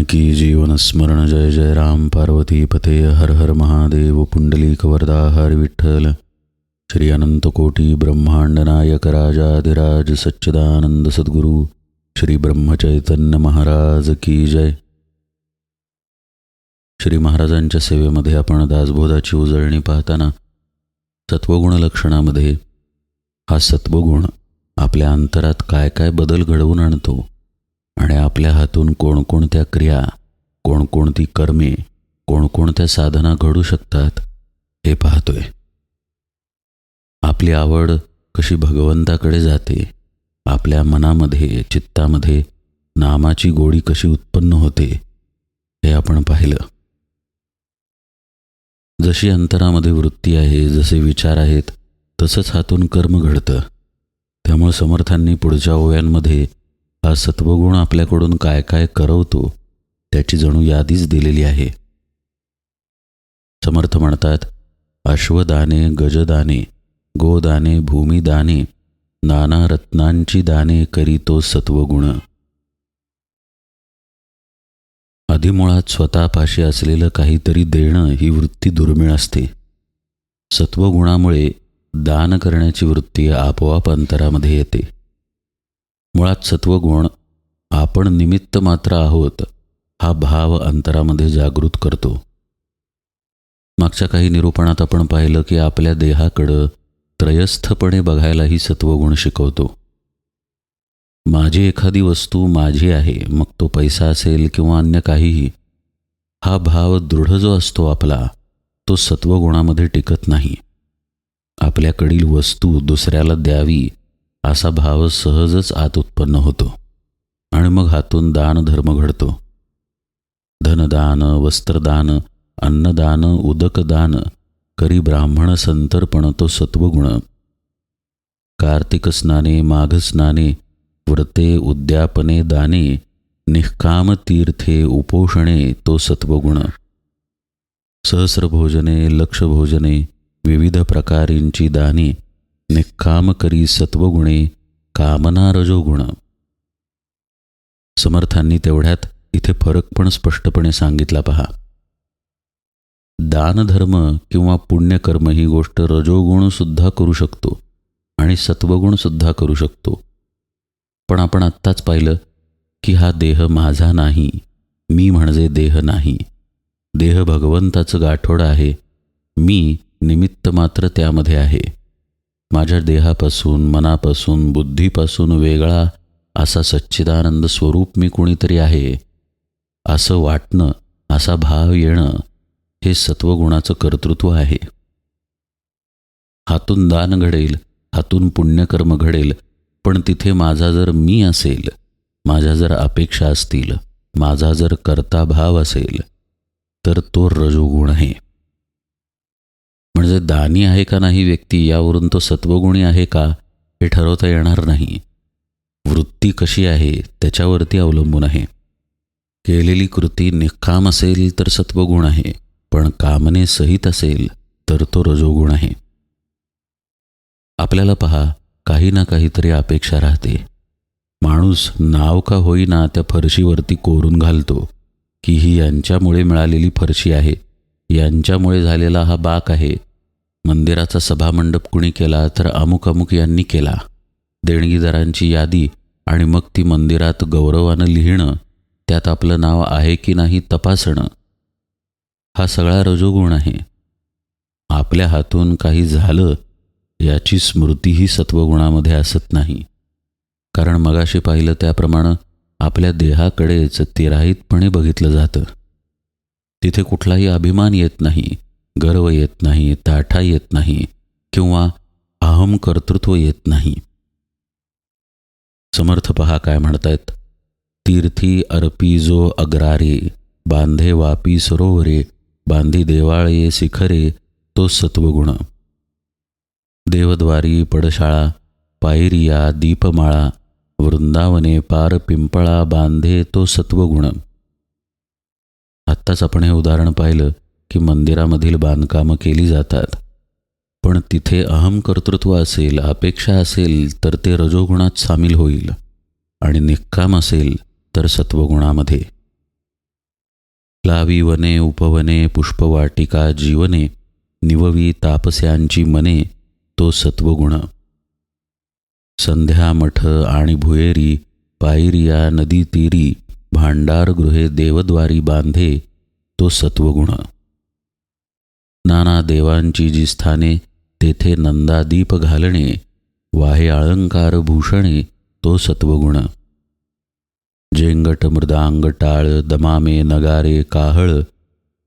जानकी जीवन स्मरण जय जय राम पार्वती पते हर हर महादेव पुंडलिक वरदा हर विठ्ठल। श्री अनंत कोटी ब्रह्मांड नायक राजाधिराज सच्चिदानंद सद्गुरू श्री ब्रह्मचैतन्य महाराज की जय। श्री महाराजांच्या सेवेमध्ये आपण दासबोधाची उजळणी पाहताना सत्वगुण लक्षणामध्ये हा सत्वगुण आपल्या अंतरात काय काय बदल घडवून आणतो आणि आपल्या हातून कोणकोणत्या क्रिया कोणकोणती कर्मे कोणकोणत्या साधना घडू शकतात हे पाहतोय. आपली आवड कशी भगवंताकडे जाते आपल्या मनामध्ये चित्तामध्ये नामाची गोडी कशी उत्पन्न होते हे आपण पाहिलं. जशी अंतरामध्ये वृत्ती आहे जसे विचार आहेत तसंच हातून कर्म घडतं. त्यामुळे समर्थांनी पुढच्या ओव्यांमध्ये हा सत्वगुण आपल्याकडून काय काय करवतो त्याची जणू यादीच दिलेली आहे. समर्थ म्हणतात अश्वदाने गजदाने गोदाने भूमिदाने नाना रत्नांची दाने करीतो सत्वगुण. आधीमुळात स्वतःपाशी असलेलं काहीतरी देणं ही वृत्ती दुर्मिळ असते. सत्वगुणामुळे दान करण्याची वृत्ती आपोआप अंतरामध्ये येते. मुळात सत्वगुण आपण निमित्त मात्र आहोत हा भाव अंतरामध्ये जागृत करतो. मागच्या काही निरूपणात आपण पाहिलं की आपल्या देहाकडं त्रयस्थपणे बघायलाही सत्वगुण शिकवतो. माझी एखादी वस्तू माझी आहे मग तो पैसा असेल किंवा अन्य काहीही हा भाव दृढ जो असतो आपला तो सत्वगुणामध्ये टिकत नाही. आपल्याकडील वस्तू दुसऱ्याला द्यावी असा भाव सहजच आत उत्पन्न होतो आणि मग हातून दान धर्म घडतो. धनदान वस्त्रदान अन्नदान उदकदान करी ब्राह्मण संतर्पण तो सत्वगुण. कार्तिक स्नाने माघस्नाने व्रते उद्यापने दाने निष्काम तीर्थे उपोषणे तो सत्वगुण. सहस्रभोजने लक्षभोजने विविध प्रकारींची दाने निकाम करी सत्वगुणे कामना रजोगुण. समर्थांनी तेवढ्यात इथे फरक पण स्पष्टपणे सांगितला पहा. दानधर्म किंवा पुण्यकर्म ही गोष्ट रजोगुण सुद्धा करू शकतो आणि सत्वगुण सुद्धा करू शकतो. पण आपण आत्ताच पाहिलं की हा देह माझा नाही मी म्हणजे देह नाही. देह भगवंताचं गाठोड आहे मी निमित्त मात्र त्यामध्ये आहे. माझ्या देहापासून मनापासून बुद्धीपासून वेगळा असा सच्चिदानंद स्वरूप मी कुणीतरी आहे. असं वाटणं असा भाव येणं हे सत्वगुणाचं कर्तृत्व आहे. हातून दान घडेल हातून पुण्यकर्म घडेल पण तिथे माझा जर मी असेल माझ्या जर अपेक्षा असतील माझा जर कर्ताभाव असेल तर तो रजोगुण आहे. म्हणजे दानी आहे का नाही व्यक्ती यावरून तो सत्वगुणी आहे का हे ठरवता येणार नाही. वृत्ती कशी आहे त्याच्यावरती अवलंबून आहे. केलेली कृती निकाम असेल तर सत्वगुण आहे पण कामने सहित असेल तर तो रजोगुण आहे. आपल्याला पहा काही ना काहीतरी अपेक्षा राहते. माणूस नाव का होईना त्या फरशीवरती कोरून घालतो की ही यांच्यामुळे मिळालेली फरशी आहे यांच्यामुळे झालेला हा बाक आहे मंदिराचा सभामंडप कुणी केला तर अमुक अमुक यांनी केला. देणगीदारांची यादी आणि मग ती मंदिरात गौरवानं लिहिणं त्यात आपलं नाव आहे की नाही तपासणं. हा सगळा रजोगुण आहे. आपल्या हातून काही झालं याची स्मृतीही सत्वगुणामध्ये असत नाही. कारण मगाशी पाहिलं त्याप्रमाणे आपल्या देहाकडेच तिराहितपणे बघितलं जातं. तिथे कुठलाही अभिमान येत नाही. गर्व येत नाही ताठा येत नाही किंवा अहम कर्तृत्व येत नाही. समर्थ पहा काय म्हणतायत. तीर्थी अर्पी जो अग्रारे बांधे वापी सरोवरे बांधी देवाळे शिखरे तो सत्वगुण. देवद्वारी पडशाळा पायरिया दीपमाळा वृंदावने पार पिंपळा बांधे तो सत्वगुण. आत्ताच आपण हे उदाहरण पाहिलं. की मंदिरामधील बांधकामं केली जातात. पण तिथे अहम कर्तृत्व असेल अपेक्षा असेल तर ते रजोगुणात सामील होईल आणि निक्काम असेल तर सत्वगुणामध्ये. लावी वने उपवने पुष्पवाटिका जीवने निववी तापस्यांची मने तो सत्वगुण. संध्या मठ आणि भुयेरी पायरिया नदी तीरी भांडारगृहे देवद्वारी बांधे तो सत्वगुण. नाना देवांची जी स्थाने तेथे नंदादीप घालणे वाहे अलंकार भूषणे तो सत्वगुण. जेंगट मृदांग टाळ दमामे नगारे काहळ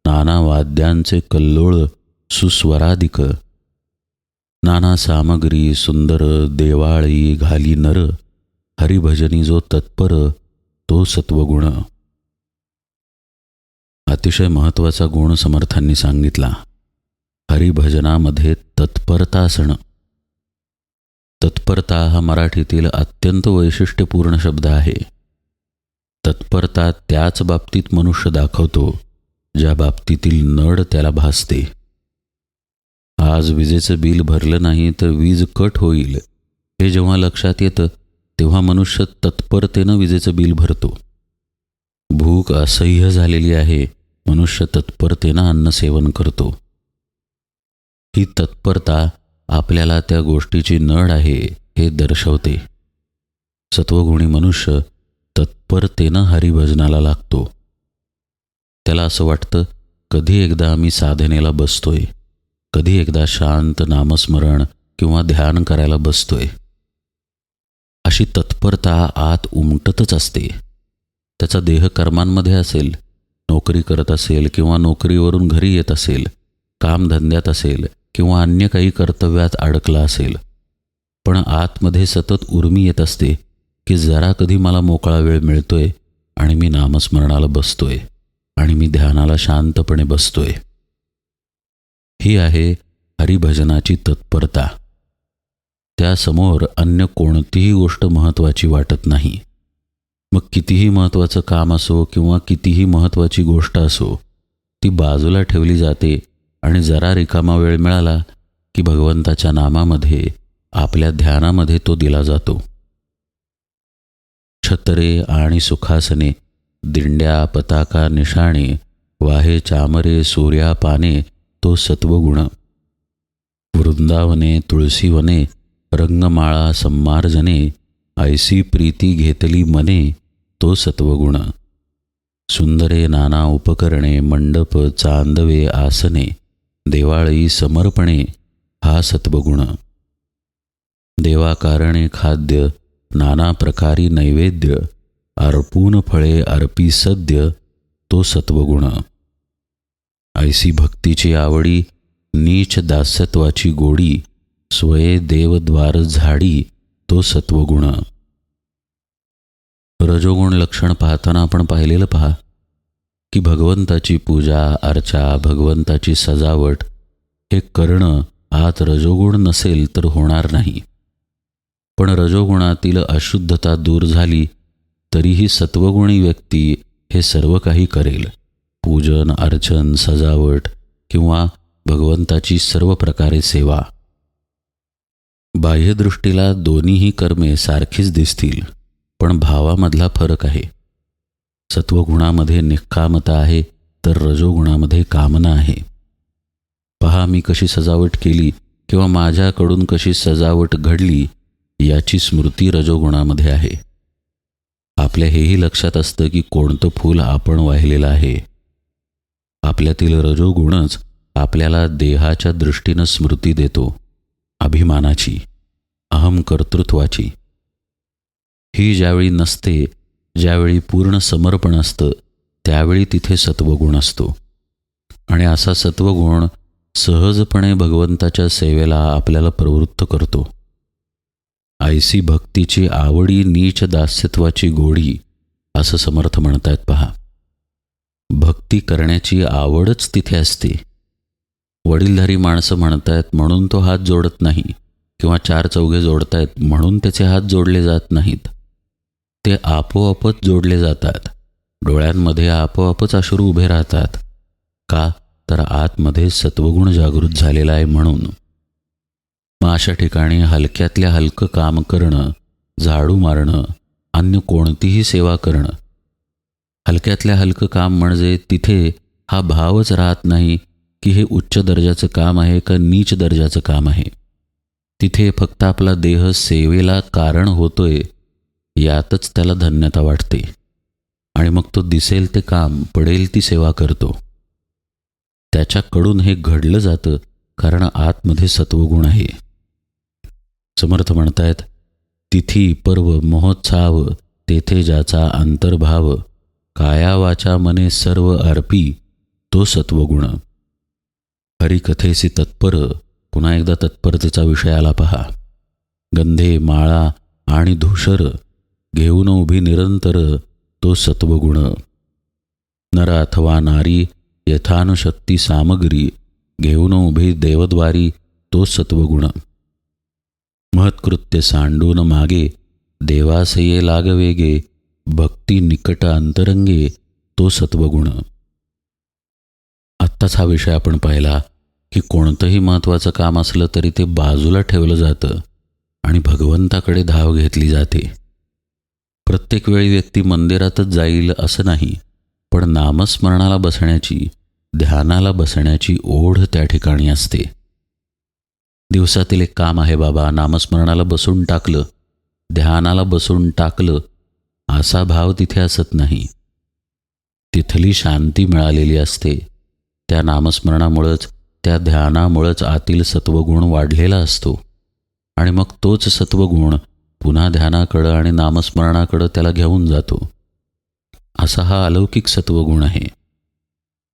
नाना वाद्यांचे कल्लोळ सुस्वराधिक नाना सामग्री सुंदर देवाळी घाली नर हरिभजनी जो तत्पर तो सत्वगुण. अतिशय महत्त्वाचा गुण समर्थांनी सांगितला. हरिभजनामध्ये तत्परता असणं तत्परता हा मराठीतील अत्यंत वैशिष्ट्यपूर्ण शब्द आहे. तत्परता त्याच बाबतीत मनुष्य दाखवतो ज्या बाबतीतील नड त्याला भासते. आज विजेचं बिल भरलं नाही तर वीज कट होईल हे जेव्हा लक्षात येतं तेव्हा मनुष्य तत्परतेनं विजेचं बिल भरतो. भूक असह्य झालेली आहे मनुष्य तत्परतेनं अन्न सेवन करतो. ही तत्परता आपल्याला त्या गोष्टीची नड आहे हे दर्शवते. सत्वगुणी मनुष्य तत्परतेनं हरिभजनाला लागतो. त्याला असं वाटतं कधी एकदा आम्ही साधनेला बसतोय कधी एकदा शांत नामस्मरण किंवा ध्यान करायला बसतोय. अशी तत्परता आत उमटतच असते. त्याचा देह कर्मांमध्ये असेल नोकरी करत असेल किंवा नोकरीवरून घरी येत असेल कामधंद्यात असेल किंवा अन्य काही कर्तव्यात अडकला असेल. पण आतमध्ये सतत उर्मी येत असते की जरा कधी मला मोकळा वेळ मिळतोय आणि मी नामस्मरणाला बसतोय आणि मी ध्यानाला शांतपणे बसतोय. ही आहे हरिभजनाची तत्परता. त्यासमोर अन्य कोणतीही गोष्ट महत्त्वाची वाटत नाही. मग कितीही महत्त्वाचं काम असो किंवा कितीही महत्त्वाची गोष्ट असो ती बाजूला ठेवली जाते आणि जरा रिकामा वेळ मिळाला की भगवंताच्या नामामध्ये आपल्या ध्यानामध्ये तो दिला जातो. छत्रे आणि सुखासने दिंड्या पताका निशाणे वाहे चामरे सूर्या पाने तो सत्वगुण. वृंदावने तुळसीवने रंगमाळा संमार्जने ऐसी प्रीती घेतली मने तो सत्वगुण. सुंदरे नाना उपकरणे मंडप चांदवे आसने देवाळी समर्पणे हा सत्वगुण देवाकारणे खाद्य नाना प्रकारी नैवेद्य अर्पून फळे अर्पी सद्य तो सत्वगुण ऐसी भक्तीची आवडी नीच दास्यत्वाची गोडी स्वये देवद्वार झाडी तो सत्वगुण रजोगुण लक्षण पाहताना आपण पाहिलेलं पहा. की भगवंताची पूजा अर्चा भगवंताची सजावट हे करणं आत रजोगुण नसेल तर होणार नाही. पण रजोगुणातील अशुद्धता दूर झाली तरीही सत्वगुणी व्यक्ती हे सर्व काही करेल. पूजन अर्चन सजावट किंवा भगवंताची सर्व प्रकारे सेवा. बाह्यदृष्टीला दोन्हीही कर्मे सारखीच दिसतील पण भावामधला फरक आहे. सत्वगुणामध्ये निष्कामता आहे तर रजोगुणामध्ये कामना आहे. पहा मी कशी सजावट केली किंवा माझ्याकडून कशी सजावट घडली याची स्मृती रजोगुणामध्ये आहे. आपल्या हेही लक्षात असतं की कोणतं फूल आपण वाहिलेलं आहे. आपल्यातील रजोगुणच आपल्याला देहाच्या दृष्टीनं स्मृती देतो अभिमानाची अहम कर्तृत्वाची. ही ज्यावेळी नसते ज्यावेळी पूर्ण समर्पण असतं त्यावेळी तिथे सत्वगुण असतो. आणि असा सत्वगुण सहजपणे भगवंताच्या सेवेला आपल्याला प्रवृत्त करतो. आयसी भक्तीची आवडी नीच दास्यत्वाची गोडी असं समर्थ म्हणतायत पहा. भक्ती करण्याची आवडच तिथे असते. वडीलधारी माणसं म्हणतायत म्हणून तो हात जोडत नाही किंवा चार चौघे जोडतायत म्हणून त्याचे हात जोडले जात नाहीत. ते आपोआपच जोडले जातात. डोळ्यांमध्ये आपोआपच अश्रू उभे राहतात. का? तर आतमध्ये सत्वगुण जागृत झालेला आहे म्हणून. मग अशा ठिकाणी हलक्यातल्या हलकं काम करणं झाडू मारणं अन्य कोणतीही सेवा करणं. हलक्यातल्या हलकं काम म्हणजे तिथे हा भावच राहत नाही की हे उच्च दर्जाचं काम आहे का नीच दर्जाचं काम आहे. तिथे फक्त आपला देह सेवेला कारण होतोय यातच त्याला धन्यता वाटते. आणि मग तो दिसेल ते काम पडेल ती सेवा करतो. त्याच्याकडून हे घडलं जातं कारण आतमध्ये सत्वगुण आहे. समर्थ म्हणतायत तिथी पर्व महोत्साव तेथे ज्याचा अंतर्भाव कायावाचा मने सर्व अर्पी तो सत्वगुण. हरिकथेसी तत्पर पुन्हा एकदा तत्परतेचा विषय आला पहा. गंधे माळा आणि धूषर घेऊन उभी निरंतर तो सत्वगुण. नर अथवा नारी यथानुशक्ती सामग्री घेऊन उभी देवद्वारी तो सत्वगुण. महत्कृत्य सांडून मागे देवासये लागवेगे भक्ती निकट अंतरंगे तो सत्वगुण. आत्ताच हा विषय आपण पाहिला की कोणतंही महत्त्वाचं काम असलं तरी ते बाजूला ठेवलं जातं आणि भगवंताकडे धाव घेतली जाते. प्रत्येक वेळी व्यक्ती मंदिरातच जाईल असं नाही पण नामस्मरणाला बसण्याची ध्यानाला बसण्याची ओढ त्या ठिकाणी असते. दिवसातील एक काम आहे बाबा नामस्मरणाला बसून टाकलं ध्यानाला बसून टाकलं असा भाव तिथे असत नाही. तिथली शांती मिळालेली असते. त्या नामस्मरणामुळंच त्या ध्यानामुळंच आतील सत्वगुण वाढलेला असतो. आणि मग तोच सत्वगुण पुन्हा ध्यानाकडं आणि नामस्मरणाकडं त्याला घेऊन जातो. असा हा अलौकिक सत्वगुण आहे.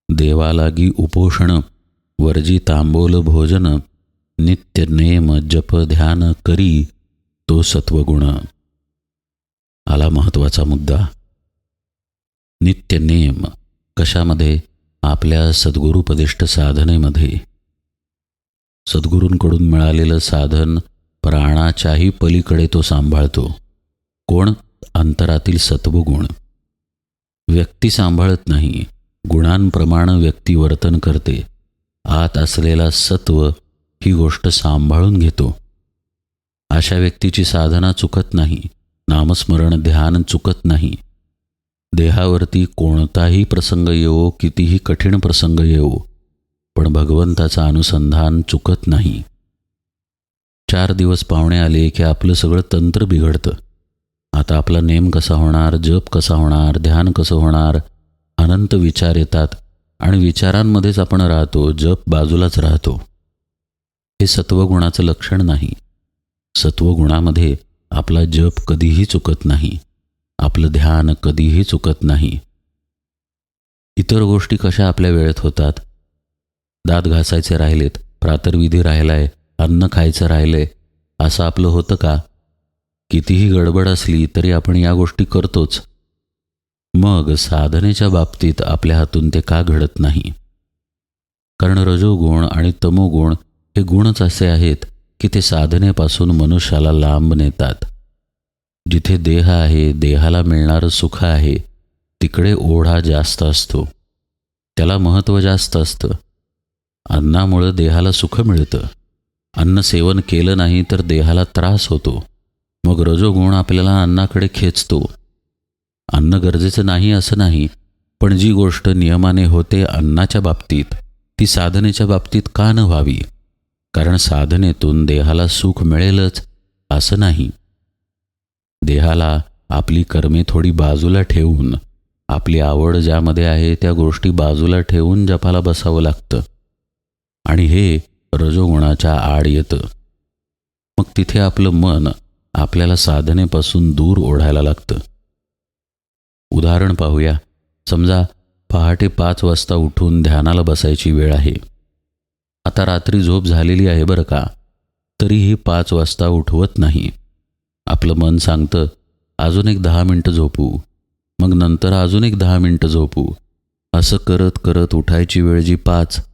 देवालागी उपोषण वर्जी तांबोल भोजन नित्य नेम जप ध्यान करी तो सत्वगुण. आला महत्त्वाचा मुद्दा. नित्य नेम कशामध्ये? आपल्या सद्गुरुपदिष्ट साधनेमध्ये. सद्गुरूंकडून मिळालेलं साधन प्राणाच्याही पलीकडे तो सांभाळतो. कोण? अंतरातील सत्वगुण. व्यक्ती सांभाळत नाही. गुणांप्रमाणे व्यक्ती वर्तन करते. आत असलेला सत्व ही गोष्ट सांभाळून घेतो. अशा व्यक्तीची साधना चुकत नाही. नामस्मरण ध्यान चुकत नाही. देहावरती कोणताही प्रसंग येवो कितीही कठीण प्रसंग येवो पण भगवंताचं अनुसंधान चुकत नाही. चार दिवस पाहुणे आले की आपलं सगळं तंत्र बिघडतं. आता आपला नेम कसा होणार जप कसा होणार ध्यान कसं होणार अनंत विचार येतात आणि विचारांमध्येच आपण राहतो जप बाजूलाच राहतो. हे सत्वगुणाचं लक्षण नाही. सत्वगुणामध्ये आपला जप कधीही चुकत नाही. आपलं ध्यान कधीही चुकत नाही. इतर गोष्टी कशा आपल्या वेळेत होतात? दात घासायचे राहिलेत प्रातर्विधी राहिलाय अन्न खायचं राहिलंय असं आपलं होतं का? कितीही गडबड असली तरी आपण या गोष्टी करतोच. मग साधनेच्या बाबतीत आपल्या हातून ते का घडत नाही? कारण रजोगुण आणि तमोगुण हे गुणच असे आहेत की ते साधनेपासून मनुष्याला लांब नेतात. जिथे देह आहे देहाला मिळणारं सुख आहे तिकडे ओढा जास्त असतो. त्याला महत्त्व जास्त असतं. अन्नामुळं देहाला सुख मिळतं. अन्न सेवन केलं नाही तर देहाला त्रास होतो. मग रजोगुण आपल्याला अन्नाकडे खेचतो. अन्न गरजेचं नाही असं नाही पण जी गोष्ट नियमाने होते अन्नाच्या बाबतीत ती साधनेच्या बाबतीत का न व्हावी? कारण साधनेतून देहाला सुख मिळेलच असं नाही. देहाला आपली कर्मे थोडी बाजूला ठेवून आपली आवड ज्यामध्ये आहे त्या गोष्टी बाजूला ठेवून जपाला बसावं लागतं. आणि हे रजोगुणाच्या आड येतं. मग तिथे आपलं मन आपल्याला साधनेपासून दूर ओढायला लागतं. उदाहरण पाहूया. समजा पहाटे पाच वाजता उठून ध्यानाला बसायची वेळ आहे. आता रात्री झोप झालेली आहे बरं का? तरीही पाच वाजता उठवत नाही. आपलं मन सांगतं अजून एक दहा मिनटं झोपू. मग नंतर अजून एक दहा मिनटं झोपू. असं करत करत उठायची वेळ जी पाच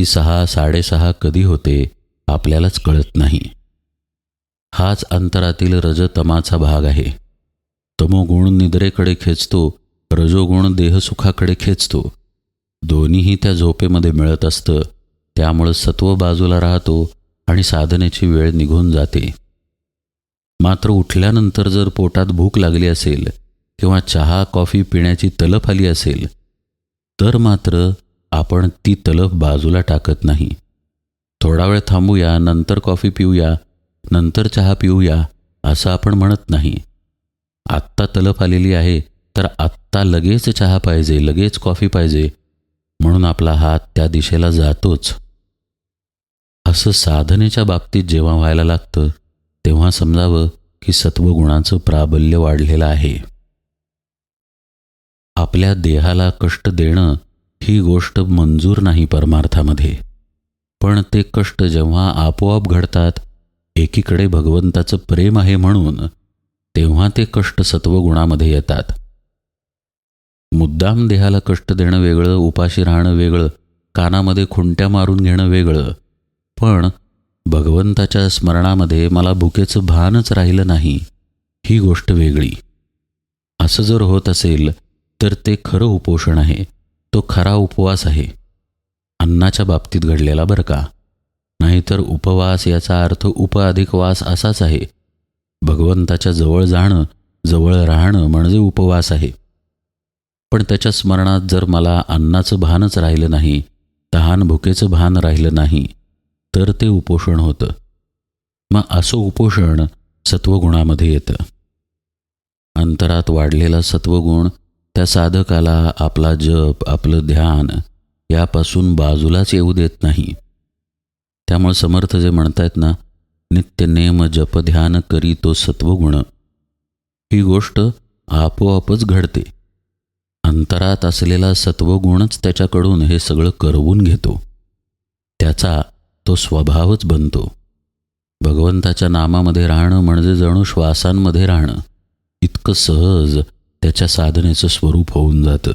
ती सहा साडेसहा कधी होते आपल्यालाच कळत नाही. हाच अंतरातील रजतमाचा भाग आहे. तमोगुण निद्रेकडे खेचतो रजोगुण देहसुखाकडे खेचतो. दोन्हीही त्या झोपेमध्ये मिळत असतं त्यामुळं सत्व बाजूला राहतो आणि साधनेची वेळ निघून जाते. मात्र उठल्यानंतर जर पोटात भूक लागली असेल किंवा चहा कॉफी पिण्याची तलफ आली असेल तर मात्र आपण ती तलफ बाजूला टाकत नाही. थोडा वेळ थांबूया नंतर कॉफी पिऊया नंतर चहा पिऊया असं आपण म्हणत नाही. आत्ता तलफ आलेली आहे तर आत्ता लगेच चहा पाहिजे लगेच कॉफी पाहिजे म्हणून आपला हात त्या दिशेला जातोच. असं साधनेच्या बाबतीत जेव्हा व्हायला लागतं तेव्हा समजावं की सत्वगुणाचं प्राबल्य वाढलेलं आहे. आपल्या देहाला कष्ट देणं ही गोष्ट मंजूर नाही परमार्थामध्ये. पण ते कष्ट जेव्हा आपोआप घडतात एकीकडे भगवंताचं प्रेम आहे म्हणून तेव्हा ते कष्ट सत्वगुणामध्ये येतात. मुद्दाम देहाला कष्ट देणं वेगळं उपाशी राहणं वेगळं कानामध्ये खुंट्या मारून घेणं वेगळं. पण भगवंताच्या स्मरणामध्ये मला भुकेचं भानच राहिलं नाही. ही गोष्ट वेगळी. असं जर होत असेल तर ते खरं उपोषण आहे. तो खरा उपवास आहे. अन्नाच्या बाबतीत घडलेला बरं का? नाहीतर उपवास याचा अर्थ उप अधिक वास असाच आहे. भगवंताच्या जवळ जाणं जवळ राहणं म्हणजे उपवास आहे. पण त्याच्या स्मरणात जर मला अन्नाचं भानच राहिलं नाही तहान भुकेचं भान राहिलं नाही तर ते उपोषण होतं. मग असं उपोषण सत्वगुणामध्ये येतं. अंतरात वाढलेला सत्वगुण त्या साधकाला आपला जप आपलं ध्यान यापासून बाजूलाच येऊ देत नाही. त्यामुळे समर्थ जे म्हणतायत ना नित्य नेम जप ध्यान करी तो सत्वगुण. ही गोष्ट आपोआपच घडते. अंतरात असलेला सत्वगुणच त्याच्याकडून हे सगळं करवून घेतो. त्याचा तो स्वभावच बनतो. भगवंताच्या नामामध्ये राहणं म्हणजे जणू श्वासांमध्ये राहणं. इतकं सहज त्याच्या साधनेचं स्वरूप होऊन जातं.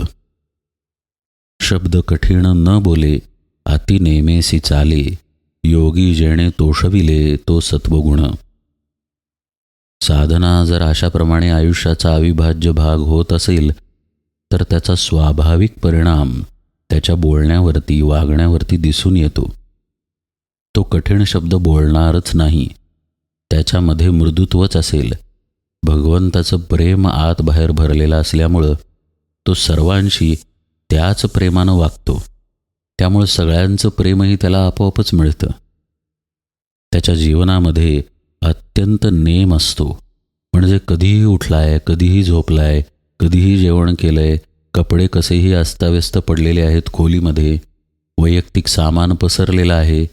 शब्द कठीण न बोले अति नेमेसी चाले योगी जेणे तोषविले तो सत्वगुण. साधना जर अशाप्रमाणे आयुष्याचा अविभाज्य भाग होत असेल तर त्याचा स्वाभाविक परिणाम त्याच्या बोलण्यावरती वागण्यावरती दिसून येतो. तो कठीण शब्द बोलणारच नाही. त्याच्यामध्ये मृदुत्वच असेल. भगवंताचं प्रेम आत बाहेर भरलेलं असल्यामुळं तो सर्वांशी त्याच प्रेमानं वागतो. त्यामुळं सगळ्यांचं प्रेमही त्याला आपोआपच मिळतं. त्याच्या जीवनामध्ये अत्यंत नेम असतो. म्हणजे कधीही उठलाय कधीही झोपलाय कधीही जेवण केलंय कपडे कसेही अस्ताव्यस्त पडलेले आहेत खोलीमध्ये वैयक्तिक सामान पसरलेलं आहे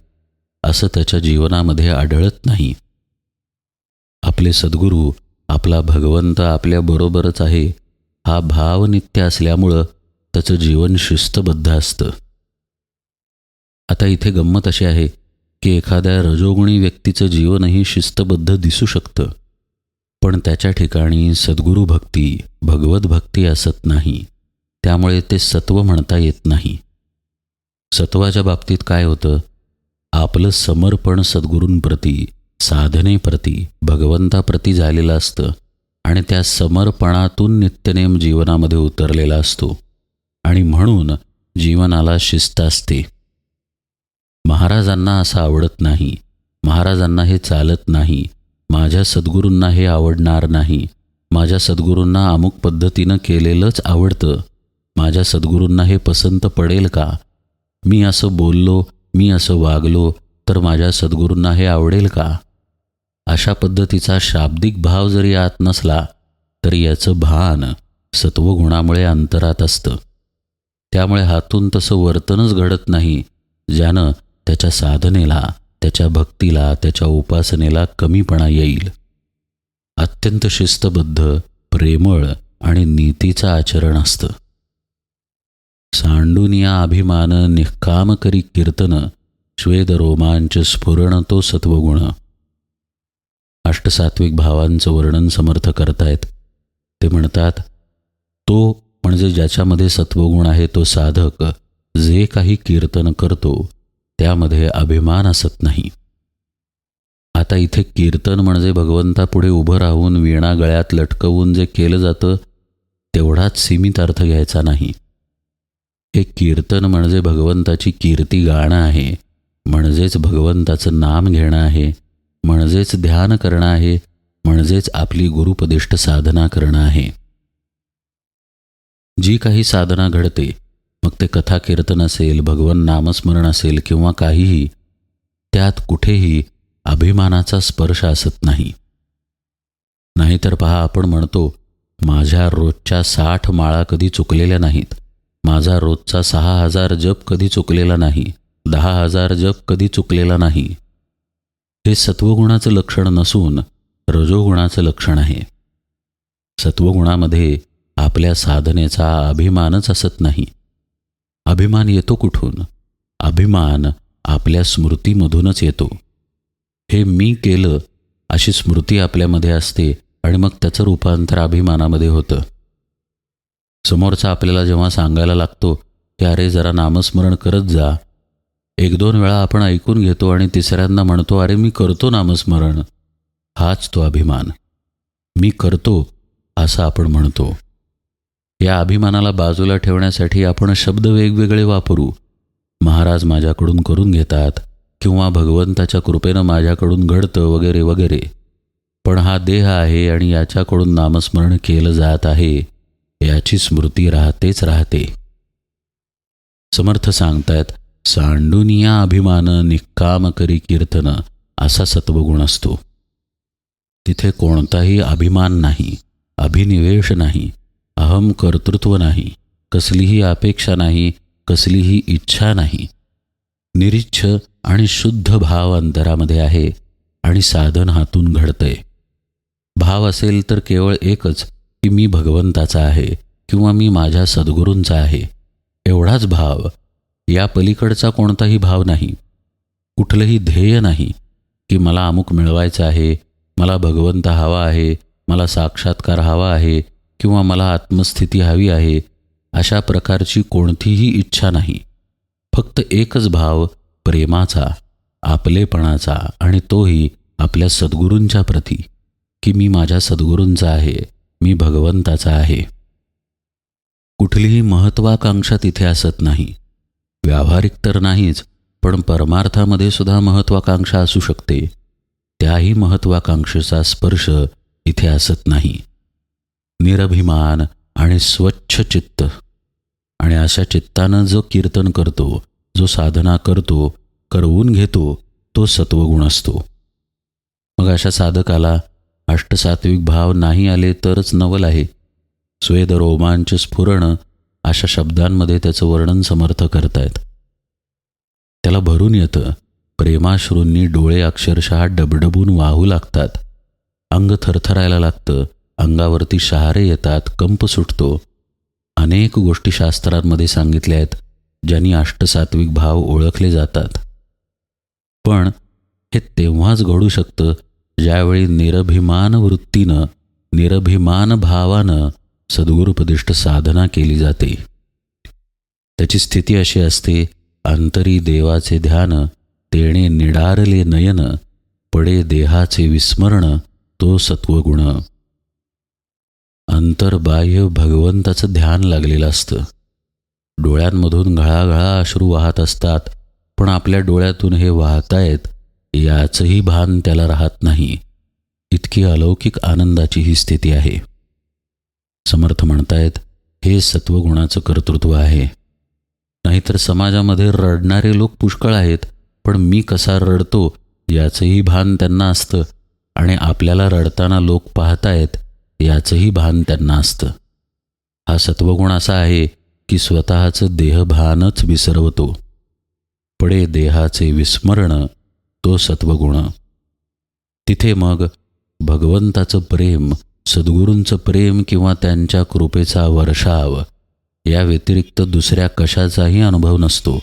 असं त्याच्या जीवनामध्ये आढळत नाही. आपले सद्गुरू आपला भगवंत आपल्याबरोबरच आहे हा भाव नित्य असल्यामुळं त्याचं जीवन शिस्तबद्ध असतं. आता इथे गंमत अशी आहे की एखाद्या रजोगुणी व्यक्तीचं जीवनही शिस्तबद्ध दिसू शकतं पण त्याच्या ठिकाणी सद्गुरू भक्ती भगवत भक्ती असत नाही त्यामुळे ते सत्व म्हणता येत नाही. सत्वाच्या बाबतीत काय होतं? आपलं समर्पण सद्गुरूंप्रती साधनेप्रती भगवंताप्रती झालेलं असतं आणि त्या समर्पणातून नित्यनेम जीवनामध्ये उतरलेला असतो आणि म्हणून जीवनाला शिस्त असते. महाराजांना असं आवडत नाही महाराजांना हे चालत नाही माझ्या सद्गुरूंना हे आवडणार नाही माझ्या सद्गुरूंना अमुक पद्धतीनं केलेलंच आवडतं माझ्या सद्गुरूंना हे पसंत पडेल का? मी असं बोललो मी असं वागलो तर माझ्या सद्गुरूंना हे आवडेल का? अशा पद्धतीचा शाब्दिक भाव जरी आत नसला तरी याचं भान सत्वगुणामुळे अंतरात असतं. त्यामुळे हातून तसं वर्तनच घडत नाही ज्यानं त्याच्या साधनेला त्याच्या भक्तीला त्याच्या उपासनेला कमीपणा येईल. अत्यंत शिस्तबद्ध प्रेमळ आणि नीतीचं आचरण असतं. सांडुनिया अभिमान निष्काम करी कीर्तन श्वेद रोमांच स्फुरण तो सत्वगुण. अष्टसात्विक भावांचं वर्णन समर्थ करतायत. ते म्हणतात तो म्हणजे ज्याच्यामध्ये सत्वगुण आहे तो साधक जे काही कीर्तन करतो त्यामध्ये अभिमान असत नाही. आता इथे कीर्तन म्हणजे भगवंतापुढे उभं राहून वीणा गळ्यात लटकवून जे केलं जातं तेवढाच सीमित अर्थ घ्यायचा नाही. हे कीर्तन म्हणजे भगवंताची कीर्ती गाणं आहे म्हणजेच भगवंताचं नाम घेणं आहे. म्हणजेच ध्यान करणं आहे म्हणजेच आपली गुरुपदिष्ट साधना करणं आहे. जी काही साधना घडते मग ते कथा कीर्तन असेल भगवन नामस्मरण असेल किंवा काहीही त्यात कुठेही अभिमानाचा स्पर्श असत नाही. नाहीतर पहा आपण म्हणतो माझ्या रोजच्या साठ माळा कधी चुकलेल्या नाहीत. माझा रोजचा सहा हजार जप कधी चुकलेला नाही. दहा हजार जप कधी चुकलेला नाही. हे सत्वगुणाचं लक्षण नसून रजोगुणाचं लक्षण आहे. सत्वगुणामध्ये आपल्या साधनेचा अभिमानच असत नाही. अभिमान येतो कुठून? अभिमान आपल्या स्मृतीमधूनच येतो. हे मी केलं अशी स्मृती आपल्यामध्ये असते आणि मग त्याचं रूपांतर अभिमानामध्ये होतं. समोरचा आपल्याला जेव्हा सांगायला लागतो की अरे जरा नामस्मरण करत जा एक दोन वेळा आपण ऐकून घेतो आणि तिसऱ्यांदा म्हणतो अरे मी करतो नामस्मरण. हाच तो अभिमान. मी करतो असं आपण म्हणतो. या अभिमानाला बाजूला ठेवण्यासाठी आपण शब्द वेगवेगळे वापरू. महाराज माझ्याकडून करून घेतात किंवा भगवंताच्या कृपेनं माझ्याकडून घडतं वगैरे वगैरे. पण हा देह आहे आणि याच्याकडून नामस्मरण केलं जात आहे याची स्मृती राहतेच राहते. समर्थ सांगतायत सांडुनिया अभिमान निक्काम करी कीर्तन असा सत्वगुण असतो. तिथे कोणताही अभिमान नाही अभिनिवेश नाही अहम कर्तृत्व नाही कसलीही अपेक्षा नाही कसलीही इच्छा नाही. निरिच्छ आणि शुद्ध भाव अंतरामध्ये आहे आणि साधन हातून घडतंय. भाव असेल तर केवळ एकच की मी भगवंताचा आहे किंवा मी माझ्या सद्गुरूंचा आहे. एवढाच भाव या पलीकडचा कोणताही भाव नाही. कुठलंही ध्येय नाही की मला अमुक मिळवायचं आहे मला भगवंत हवा आहे मला साक्षात्कार हवा आहे किंवा मला आत्मस्थिती हवी आहे अशा प्रकारची कोणतीही इच्छा नाही. फक्त एकच भाव प्रेमाचा आपलेपणाचा आणि तोही आपल्या सद्गुरूंच्या प्रती की मी माझ्या सद्गुरूंचा आहे मी भगवंताचा आहे. कुठलीही महत्त्वाकांक्षा तिथे असत नाही. व्यावहारिक तर नाहीच पण परमार्थामध्ये सुद्धा महत्त्वाकांक्षा असू शकते. त्याही महत्त्वाकांक्षेचा स्पर्श इथे असत नाही. निरभिमान आणि स्वच्छ चित्त. आणि अशा चित्तानं जो कीर्तन करतो जो साधना करतो करवून घेतो तो सत्वगुण असतो. मग अशा साधकाला अष्टसात्विक भाव नाही आले तरच नवल आहे. स्वेद रोमांच स्फुरण अशा शब्दांमध्ये त्याचं वर्णन समर्थ करतायत. त्याला भरून येतं. प्रेमाश्रूंनी डोळे अक्षरशः डबडबून वाहू लागतात. अंग थरथरायला लागतं. अंगावरती शहारे येतात. कंप सुटतो. अनेक गोष्टी शास्त्रांमध्ये सांगितल्या आहेत ज्यांनी अष्टसात्विक भाव ओळखले जातात. पण हे तेव्हाच घडू शकतं ज्यावेळी निरभिमान वृत्तीनं निरभिमान भावानं सद्गुरुपदिष्ट साधना केली जाते. त्याची स्थिती अशी असते अंतरी देवाचे ध्यान तेणे निडारले नयन पडे देहाचे विस्मरण तो सत्वगुण. अंतर्बाह्य भगवंताचं ध्यान लागलेलं असतं. डोळ्यांमधून घळाघळा अश्रू वाहत असतात पण आपल्या डोळ्यातून हे वाहतायत याचंही भान त्याला राहत नाही. इतकी अलौकिक आनंदाची ही स्थिती आहे. समर्थ म्हणतायत हे सत्वगुणाचं कर्तृत्व आहे. नाहीतर समाजामध्ये रडणारे लोक पुष्कळ आहेत पण मी कसा रडतो याचंही भान त्यांना असतं आणि आपल्याला रडताना लोक पाहतायत याचंही भान त्यांना असतं. हा सत्वगुण असा आहे की स्वतःचं देहभानच विसरवतो. पडे देहाचे विस्मरण तो सत्वगुण. तिथे मग भगवंताचं प्रेम सद्गुरूंचं प्रेम किंवा त्यांच्या कृपेचा वर्षाव या व्यतिरिक्त दुसऱ्या कशाचाही अनुभव नसतो.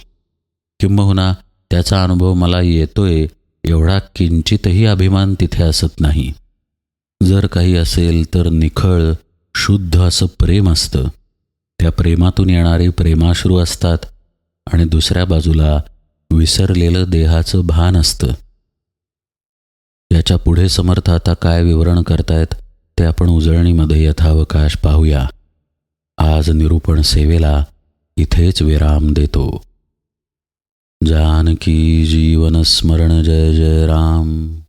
किंबहुना त्याचा अनुभव मला येतोय एवढा किंचितही अभिमान तिथे असत नाही. जर काही असेल तर निखळ शुद्ध असं प्रेम असतं. त्या प्रेमातून येणारे प्रेमाश्रू असतात आणि दुसऱ्या बाजूला विसरलेलं देहाचं भान असतं. याच्यापुढे समर्थ आता काय विवरण करतायत? ते आपण उजळणीमध्ये यथावकाश पाहूया. आज निरूपण सेवेला इथेच विराम देतो. जानकी जीवन स्मरण जय जय राम.